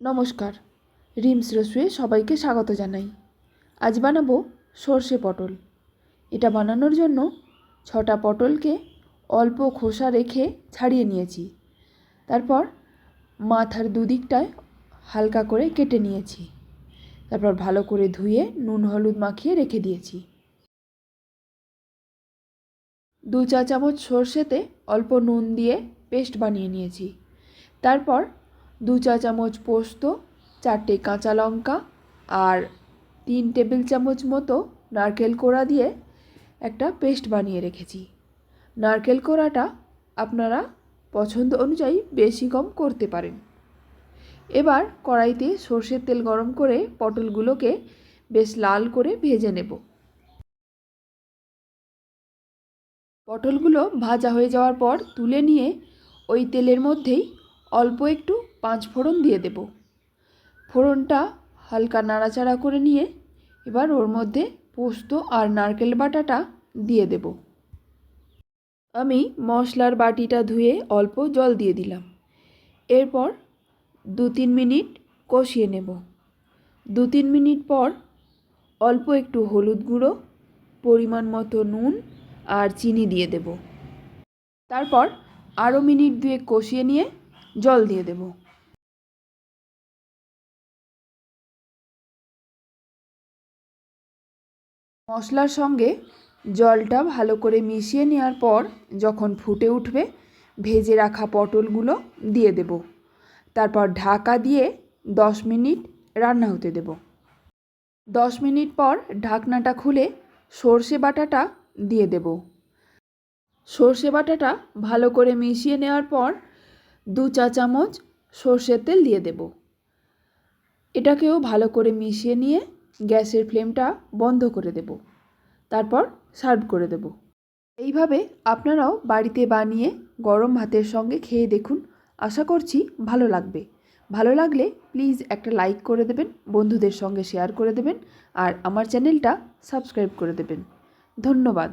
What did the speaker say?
নমস্কার। রিমস রসুয়ে সবাইকে স্বাগত জানাই। আজ বানাবো সর্ষে পটল। এটা বানানোর জন্য ছটা পটলকে অল্প খোসা রেখে ছাড়িয়ে নিয়েছি। তারপর মাথার দুদিকটায় হালকা করে কেটে নিয়েছি। তারপর ভালো করে ধুয়ে নুন হলুদ মাখিয়ে রেখে দিয়েছি। দু চা চামচ সর্ষেতে অল্প নুন দিয়ে পেস্ট বানিয়ে নিয়েছি। তারপর দু চা চামচ পোস্ত, চারটে কাঁচা লঙ্কা আর তিন টেবিল চামচ মতো নারকেল কোড়া দিয়ে একটা পেস্ট বানিয়ে রেখেছি। নারকেল কোড়াটা আপনারা পছন্দ অনুযায়ী বেশি কম করতে পারেন। এবার কড়াইতে সর্ষের তেল গরম করে পটলগুলোকে বেশ লাল করে ভেজে নেব। পটলগুলো ভাজা হয়ে যাওয়ার পর তুলে নিয়ে ওই তেলের মধ্যেই অল্প একটু পাঁচ ফোড়ন দিয়ে দেব। ফোড়নটা হালকা নাড়াচাড়া করে নিয়ে এবার ওর মধ্যে পোস্ত আর নারকেল বাটাটা দিয়ে দেব। আমি মশলার বাটিটা ধুয়ে অল্প জল দিয়ে দিলাম। এরপর দু তিন মিনিট কষিয়ে নেব। দু তিন মিনিট পর অল্প একটু হলুদ গুঁড়ো, পরিমাণ মতো নুন আর চিনি দিয়ে দেব। তারপর আরও মিনিট দুয়ে কষিয়ে নিয়ে জল দিয়ে দেব। মশলার সঙ্গে জলটা ভালো করে মিশিয়ে নেওয়ার পর যখন ফুটে উঠবে, ভেজে রাখা পটলগুলো দিয়ে দেব। তারপর ঢাকা দিয়ে দশ মিনিট রান্না হতে দেব। দশ মিনিট পর ঢাকনাটা খুলে সর্ষে বাটাটা দিয়ে দেব। সর্ষে বাটাটা ভালো করে মিশিয়ে নেওয়ার পর দু চা চামচ সর্ষের তেল দিয়ে দেব। এটাকেও ভালো করে মিশিয়ে নিয়ে গ্যাসের ফ্লেমটা বন্ধ করে দেব। তারপর সার্ভ করে দেব। এইভাবে আপনারাও বাড়িতে বানিয়ে গরম ভাতের সঙ্গে খেয়ে দেখুন। আশা করছি ভালো লাগবে। ভালো লাগলে প্লিজ একটা লাইক করে দেবেন, বন্ধুদের সঙ্গে শেয়ার করে দেবেন আর আমার চ্যানেলটা সাবস্ক্রাইব করে দেবেন। ধন্যবাদ।